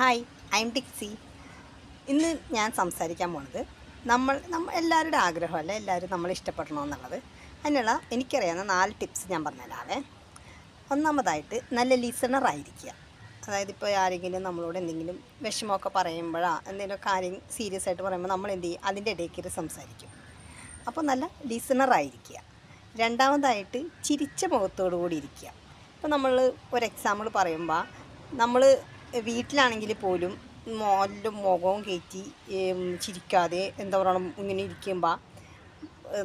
Hi I M ടിക്സി ഇന്ന് ഞാൻ സംസാരിക്കാൻ പോണത് നമ്മൾ നമ്മൾ എല്ലാവരുടെ ആഗ്രഹമല്ല? എല്ലാവരും നമ്മൾ ഇഷ്ടപ്പെടണമെന്നുള്ളത് അതിനുള്ള എനിക്കറിയാവുന്ന നാല് ടിപ്സ് ഞാൻ പറഞ്ഞുതരാവേ. ഒന്നാമതായിട്ട് നല്ല ലിസണർ ആയിരിക്കുക. അതായത് ഇപ്പോൾ ആരെങ്കിലും നമ്മളോട് എന്തെങ്കിലും വിഷമമൊക്കെ പറയുമ്പോഴാ എന്തെങ്കിലും കാര്യം സീരിയസ് ആയിട്ട് പറയുമ്പോൾ നമ്മൾ എന്ത് ചെയ്യും? അതിന്റെ ഇടയിൽ കയറി സംസാരിക്കും. അപ്പോൾ നല്ല ലിസണർ ആയിരിക്കുക. രണ്ടാമതായിട്ട് ചിരിച്ച മുഖത്തോടു കൂടി ഇരിക്കുക. ഇപ്പോൾ നമ്മൾ ഒരു എക്സാമ്പിൾ പറയുമ്പോൾ നമ്മൾ വീട്ടിലാണെങ്കിൽ പോലും മോലും മുഖവും കയറ്റി ചിരിക്കാതെ എന്താ പറയുക ഇങ്ങനെ ഇരിക്കുമ്പോൾ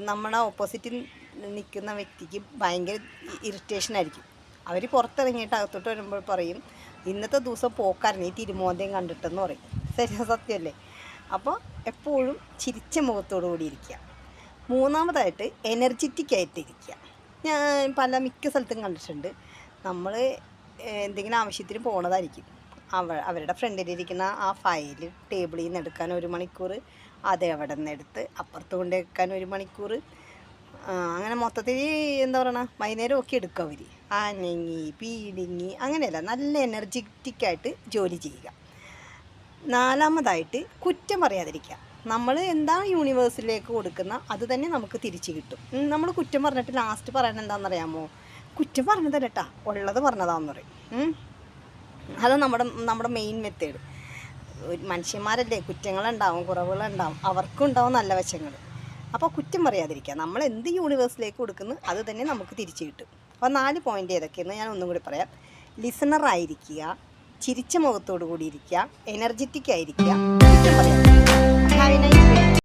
നമ്മുടെ ഓപ്പോസിറ്റിൽ നിൽക്കുന്ന വ്യക്തിക്ക് ഭയങ്കര ഇറിറ്റേഷൻ ആയിരിക്കും. അവർ പുറത്തിറങ്ങിയിട്ട് അകത്തോട്ട് വരുമ്പോൾ പറയും ഇന്നത്തെ ദിവസം പോക്കായിരുന്നു ഈ തിരുമോന്തയും കണ്ടിട്ടെന്ന് പറയും. ശരി സത്യമല്ലേ? അപ്പോൾ എപ്പോഴും ചിരിച്ച മുഖത്തോടു കൂടി ഇരിക്കുക. മൂന്നാമതായിട്ട് എനർജറ്റിക് ആയിട്ട് ഇരിക്കുക. ഞാൻ പല മിക്ക സ്ഥലത്തും കണ്ടിട്ടുണ്ട്. നമ്മൾ എന്തെങ്കിലും ആവശ്യത്തിന് പോണതായിരിക്കും. അവ അവരുടെ ഫ്രണ്ടിലിരിക്കുന്ന ആ ഫയൽ ടേബിളിൽ നിന്ന് എടുക്കാൻ ഒരു മണിക്കൂർ അത് എവിടെ നിന്ന് എടുത്ത് അപ്പുറത്ത് കൊണ്ട് വെക്കാൻ ഒരു മണിക്കൂർ. അങ്ങനെ മൊത്തത്തിൽ എന്താ പറയണ വൈകുന്നേരം ഒക്കെ എടുക്കും അവർ അനങ്ങി പീടിങ്ങി അങ്ങനെയല്ല നല്ല എനർജറ്റിക് ആയിട്ട് ജോലി ചെയ്യുക. നാലാമതായിട്ട് കുറ്റം പറയാതിരിക്കുക. നമ്മൾ എന്താ യൂണിവേഴ്സിലേക്ക് കൊടുക്കുന്ന അത് തന്നെ നമുക്ക് തിരിച്ചു കിട്ടും. നമ്മൾ കുറ്റം പറഞ്ഞിട്ട് ലാസ്റ്റ് പറയണത് എന്താണെന്നറിയാമോ? കുറ്റം പറഞ്ഞതല്ല കേട്ടാ ഉള്ളത് പറഞ്ഞതാണെന്ന് പറയും. അത് നമ്മുടെ നമ്മുടെ മെയിൻ മെത്തേഡ് മനുഷ്യന്മാരല്ലേ കുറ്റങ്ങളുണ്ടാവും കുറവുകളുണ്ടാവും അവർക്കും ഉണ്ടാവും നല്ല വശങ്ങൾ. അപ്പോൾ കുറ്റം പറയാതിരിക്കുക. നമ്മൾ എന്ത് യൂണിവേഴ്സിലേക്ക് കൊടുക്കുന്നു അത് തന്നെ നമുക്ക് തിരിച്ചു കിട്ടും. അപ്പോൾ നാല് പോയിന്റ് ഏതൊക്കെയെന്ന് ഞാൻ ഒന്നും കൂടി പറയാം. ലിസണർ ആയിരിക്കുക ചിരിച്ച മുഖത്തോടു കൂടി ഇരിക്കുക എനർജറ്റിക് ആയിരിക്കുക. കുറ്റം പറയാം